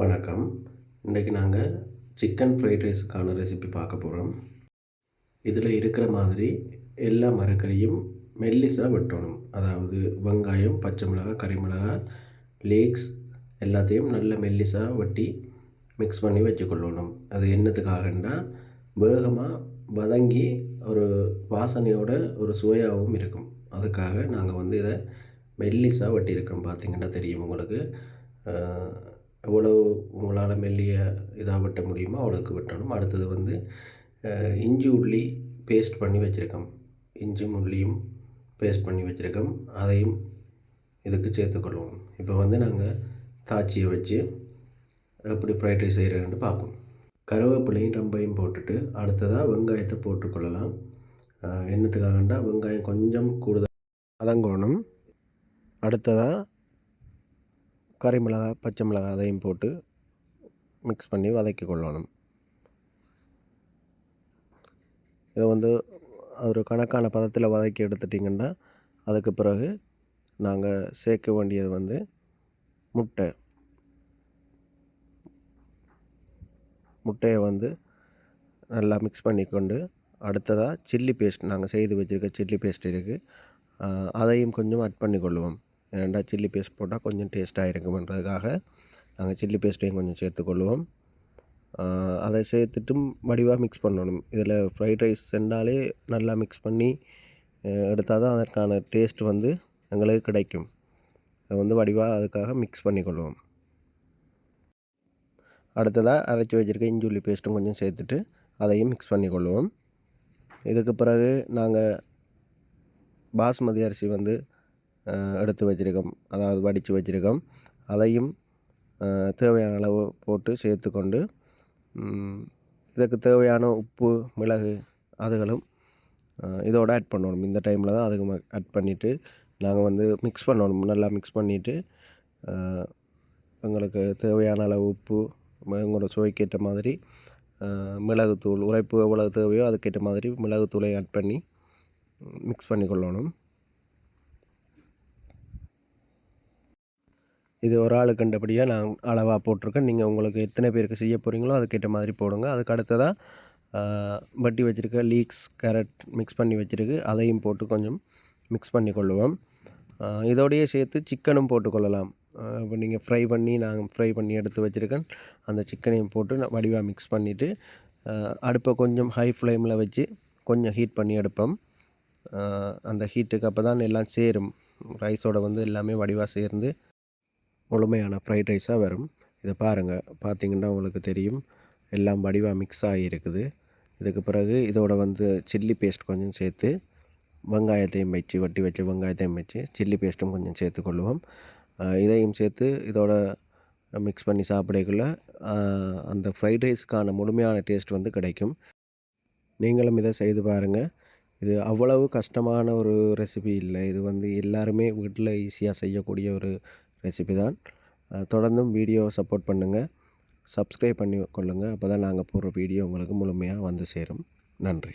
வணக்கம். இன்றைக்கி நாங்கள் சிக்கன் ஃப்ரைட் ரைஸுக்கான ரெசிபி பார்க்க போகிறோம் இதில் இருக்கிற மாதிரி எல்லா மரக்கறியும் மெல்லிசாக வெட்டணும். அதாவது வெங்காயம் பச்சை மிளகாய் கறி மிளகாய் லேக்ஸ் எல்லாத்தையும் நல்ல மெல்லிசாக வெட்டி மிக்ஸ் பண்ணி வச்சுக்கொள்ளணும். அது என்னத்துக்காகன்னா வேகமாக வதங்கி ஒரு வாசனையோட ஒரு சுவையாகவும் இருக்கும். அதுக்காக நாங்கள் வந்து இதை மெல்லிசாக வெட்டியிருக்கோம். பார்த்திங்கன்னா தெரியும் உங்களுக்கு. எவ்வளோ உங்களால் மெல்லிய இதாக வெட்ட முடியுமோ அவ்வளோக்கு வெட்டணும். அடுத்தது வந்து இஞ்சி உள்ளி பேஸ்ட் பண்ணி வச்சுருக்கோம். இஞ்சியும் உள்ளியும் பேஸ்ட் பண்ணி வச்சுருக்கோம். அதையும் இதுக்கு சேர்த்துக்கொள்வோம் இப்போ வந்து நாங்கள் தாச்சியை வச்சு எப்படி ஃப்ரைட் ரைஸ் செய்கிறேன்னு பார்ப்போம். கருவேப்பிலையும் ரொம்பையும் போட்டுட்டு அடுத்ததாக வெங்காயத்தை போட்டுக்கொள்ளலாம் எண்ணத்துக்காக என்னத்துக்காகண்டா வெங்காயம் கொஞ்சம் கூடுதல் அதங்கோணம். அடுத்ததாக கறி மிளகாய் பச்சை மிளகாய் அதையும் போட்டு மிக்ஸ் பண்ணி வதக்கி கொள்ளணும். இதை வந்து ஒரு கணக்கான பதத்தில் வதக்கி எடுத்துட்டிங்கன்னா அதுக்கு பிறகு நாங்கள் சேர்க்க வேண்டியது வந்து முட்டை. முட்டையை வந்து நல்லா மிக்ஸ் பண்ணிக்கொண்டு அடுத்ததாக சில்லி பேஸ்ட் நாங்கள் செய்து வச்சுருக்க சில்லி பேஸ்ட் இருக்குது அதையும் கொஞ்சம் அட் பண்ணிக்கொள்வோம் ரெண்டாக சில்லி பேஸ்ட் போட்டால் கொஞ்சம் டேஸ்ட்டாக இருக்குமன்றதுக்காக நாங்கள் சில்லி பேஸ்ட்டையும் கொஞ்சம் சேர்த்துக்கொள்வோம் அதை சேர்த்துட்டும் வடிவாக மிக்ஸ் பண்ணணும். இதில் ஃப்ரைட் ரைஸ் சென்றாலே நல்லா மிக்ஸ் பண்ணி எடுத்தால் தான் அதற்கான டேஸ்ட் வந்து எங்களுக்கு கிடைக்கும். அதை வந்து வடிவாக அதுக்காக மிக்ஸ் பண்ணிக்கொள்வோம் அடுத்ததாக அரைச்சி வச்சுருக்க இஞ்சுள்ளி பேஸ்ட்டும் கொஞ்சம் சேர்த்துட்டு அதையும் மிக்ஸ் பண்ணிக்கொள்வோம் இதுக்கு பிறகு நாங்கள் பாஸ்மதி அரிசி வந்து எடுத்து வச்சுருக்கோம். அதாவது வடித்து வச்சுருக்கோம். அதையும் தேவையான அளவு போட்டு சேர்த்துக்கொண்டு கொண்டு இதுக்கு தேவையான உப்பு மிளகு அதுகளும் இதோடு இதோட ஆட் பண்ணணும். இந்த டைமில் தான் அதுக்கு ஆட் பண்ணிவிட்டு நாங்கள் வந்து மிக்ஸ் பண்ணணும். நல்லா மிக்ஸ் பண்ணிவிட்டு எங்களுக்கு தேவையான அளவு உப்பு எங்களோட சுவைக்கேற்ற மாதிரி மிளகுத்தூள் உரைப்பு எவ்வளவு தேவையோ அதுக்கேற்ற மாதிரி மிளகுத்தூளை ஆட் பண்ணி மிக்ஸ் பண்ணி கொள்ளணும் இது ஒரு ஆளுக்கு கண்டபடியாக நான் அளவாக போட்டிருக்கேன். நீங்கள் உங்களுக்கு எத்தனை பேருக்கு செய்ய போகிறீங்களோ அதுக்கேற்ற மாதிரி போடுங்க. அதுக்கு அடுத்ததாக வட்டி வச்சுருக்க லீக்ஸ் கேரட் மிக்ஸ் பண்ணி வச்சுருக்கு. அதையும் போட்டு கொஞ்சம் மிக்ஸ் பண்ணி கொள்ளுவோம். இதோடையே சேர்த்து சிக்கனும் போட்டுக்கொள்ளலாம் இப்போ நீங்கள் ஃப்ரை பண்ணி நான் ஃப்ரை பண்ணி எடுத்து வச்சுருக்கேன். அந்த சிக்கனையும் போட்டு நான் வடிவாக மிக்ஸ் பண்ணிவிட்டு அடுப்பை கொஞ்சம் ஹை ஃப்ளேமில் வச்சு கொஞ்சம் ஹீட் பண்ணி எடுப்போம். அந்த ஹீட்டுக்கு அப்போ தான் எல்லாம் சேரும். ரைஸோட வந்து எல்லாமே வடிவாக சேர்ந்து முழுமையான ஃப்ரைட் ரைஸாக வரும். இதை பாருங்கள் பார்த்தீங்கன்னா உங்களுக்கு தெரியும். எல்லாம் வடிவாக மிக்ஸ் ஆகியிருக்குது இதுக்கு பிறகு இதோட வந்து சில்லி பேஸ்ட் கொஞ்சம் சேர்த்து வெங்காயத்தையும் வச்சு வட்டி வச்சு வெங்காயத்தையும் வச்சு சில்லி பேஸ்ட்டும் கொஞ்சம் சேர்த்துக்கொள்ளுவோம் கொள்வோம் இதையும் சேர்த்து இதோட மிக்ஸ் பண்ணி சாப்பிடக்குள்ள அந்த ஃப்ரைட் ரைஸ்க்கான முழுமையான டேஸ்ட் வந்து கிடைக்கும். நீங்களும் இதை செய்து பாருங்கள் இது அவ்வளவு கஷ்டமான ஒரு ரெசிபி இல்லை. இது வந்து எல்லாருமே வீட்டில் ஈஸியாக செய்யக்கூடிய ஒரு ரெசிபி தான். தொடர்ந்தும் வீடியோ சப்போர்ட் பண்ணுங்கள் சப்ஸ்கிரைப் பண்ணி கொள்ளுங்கள் அப்போ தான் நாங்கள் போடுற வீடியோ உங்களுக்கு முழுமையாக வந்து சேரும். நன்றி.